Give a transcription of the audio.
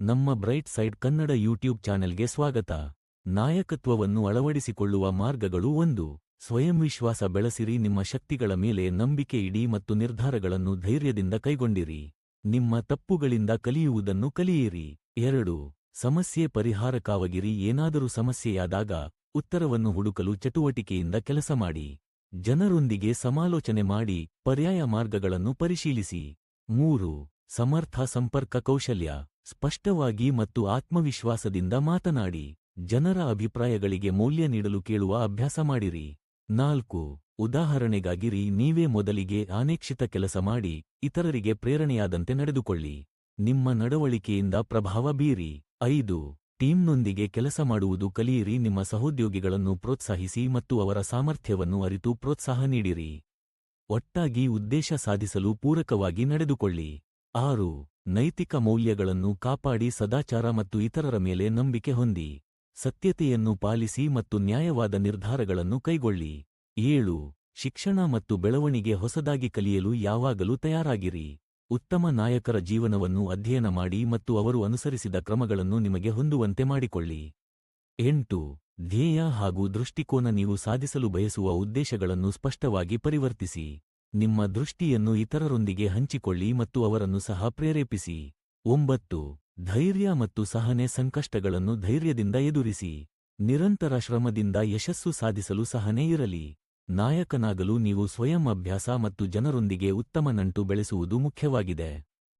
ನಮ್ಮ bright side Kannada YouTube ಚಾನೆಲ್ಗೆ ಸ್ವಾಗತ. ನಾಯಕತ್ವವನ್ನು ಅಳವಡಿಸಿಕೊಳ್ಳುವ ಮಾರ್ಗಗಳು ಒಂದು. ಸ್ವಯಂ ವಿಶ್ವಾಸ ಬೆಳೆಸಿರಿ, ನಿಮ್ಮ ಶಕ್ತಿಗಳ ಮೇಲೆ ನಂಬಿಕೆ ಇಡಿ ಮತ್ತು ನಿರ್ಧಾರಗಳನ್ನು ಧೈರ್ಯದಿಂದ ಕೈಗೊಂಡಿರಿ. ನಿಮ್ಮ ತಪ್ಪುಗಳಿಂದ ಕಲಿಯುವುದನ್ನು ಕಲಿಯಿರಿ. ಎರಡು. ಸಮಸ್ಯೆ ಪರಿಹಾರಕವಾಗಿರಿ ಏನಾದರೂ ಸಮಸ್ಯೆಯಾದಾಗ ಉತ್ತರವನ್ನು ಹುಡುಕಲು ಚಟುವಟಿಕೆಯಿಂದ ಕೆಲಸ ಮಾಡಿ. ಜನರೊಂದಿಗೆ ಸಮಾಲೋಚನೆ ಮಾಡಿ, ಪರ್ಯಾಯ ಮಾರ್ಗಗಳನ್ನು ಪರಿಶೀಲಿಸಿ. ಮೂರು. ಸಮರ್ಥ ಸಂಪರ್ಕ ಕೌಶಲ್ಯ, ಸ್ಪಷ್ಟವಾಗಿ ಮತ್ತು ಆತ್ಮವಿಶ್ವಾಸದಿಂದ ಮಾತನಾಡಿ. ಜನರ ಅಭಿಪ್ರಾಯಗಳಿಗೆ ಮೌಲ್ಯ ನೀಡಲು ಕೇಳುವ ಅಭ್ಯಾಸ ಮಾಡಿರಿ. ನಾಲ್ಕು ಉದಾಹರಣೆಗಾಗಿರಿ ನೀವೇ ಮೊದಲಿಗೆ ಅನೇಕ್ಷಿತ ಕೆಲಸ ಮಾಡಿ, ಇತರರಿಗೆ ಪ್ರೇರಣೆಯಾದಂತೆ ನಡೆದುಕೊಳ್ಳಿ. ನಿಮ್ಮ ನಡವಳಿಕೆಯಿಂದ ಪ್ರಭಾವ ಬೀರಿ. ಐದು, ಟೀಮ್ನೊಂದಿಗೆ ಕೆಲಸ ಮಾಡುವುದು ಕಲಿಯಿರಿ, ನಿಮ್ಮ ಸಹೋದ್ಯೋಗಿಗಳನ್ನು ಪ್ರೋತ್ಸಾಹಿಸಿ ಮತ್ತು ಅವರ ಸಾಮರ್ಥ್ಯವನ್ನು ಅರಿತು ಪ್ರೋತ್ಸಾಹ ನೀಡಿರಿ. ಒಟ್ಟಾಗಿ ಉದ್ದೇಶ ಸಾಧಿಸಲು ಪೂರಕವಾಗಿ ನಡೆದುಕೊಳ್ಳಿ. ಆರು, ನೈತಿಕ ಮೌಲ್ಯಗಳನ್ನು ಕಾಪಾಡಿ ಸದಾಚಾರ ಮತ್ತು ಇತರರ ಮೇಲೆ ನಂಬಿಕೆ ಹೊಂದಿ, ಸತ್ಯತೆಯನ್ನು ಪಾಲಿಸಿ ಮತ್ತು ನ್ಯಾಯವಾದ ನಿರ್ಧಾರಗಳನ್ನು ಕೈಗೊಳ್ಳಿ. ಏಳು, ಶಿಕ್ಷಣ ಮತ್ತು ಬೆಳವಣಿಗೆ ಹೊಸದಾಗಿ ಕಲಿಯಲು ಯಾವಾಗಲೂ ತಯಾರಾಗಿರಿ. ಉತ್ತಮ ನಾಯಕರ ಜೀವನವನ್ನು ಅಧ್ಯಯನ ಮಾಡಿ ಮತ್ತು ಅವರು ಅನುಸರಿಸಿದ ಕ್ರಮಗಳನ್ನು ನಿಮಗೆ ಹೊಂದುವಂತೆ ಮಾಡಿಕೊಳ್ಳಿ. ಎಂಟು, ಧ್ಯೇಯ ಹಾಗೂ ದೃಷ್ಟಿಕೋನ ನೀವು ಸಾಧಿಸಲು ಬಯಸುವ ಉದ್ದೇಶಗಳನ್ನು ಸ್ಪಷ್ಟವಾಗಿ ಪರಿವರ್ತಿಸಿ. ನಿಮ್ಮ ದೃಷ್ಟಿಯನ್ನು ಇತರರೊಂದಿಗೆ ಹಂಚಿಕೊಳ್ಳಿ ಮತ್ತು ಅವರನ್ನು ಸಹ ಪ್ರೇರೇಪಿಸಿ. ಒಂಬತ್ತು, ಧೈರ್ಯ ಮತ್ತು ಸಹನೆ ಸಂಕಷ್ಟಗಳನ್ನು ಧೈರ್ಯದಿಂದ ಎದುರಿಸಿ. ನಿರಂತರ ಶ್ರಮದಿಂದ ಯಶಸ್ಸು ಸಾಧಿಸಲು ಸಹನೆ ಇರಲಿ. ನಾಯಕನಾಗಲು ನೀವು ಸ್ವಯಂ ಅಭ್ಯಾಸ ಮತ್ತು ಜನರೊಂದಿಗೆ ಉತ್ತಮ ನಂಟು ಬೆಳೆಸುವುದು ಮುಖ್ಯವಾಗಿದೆ.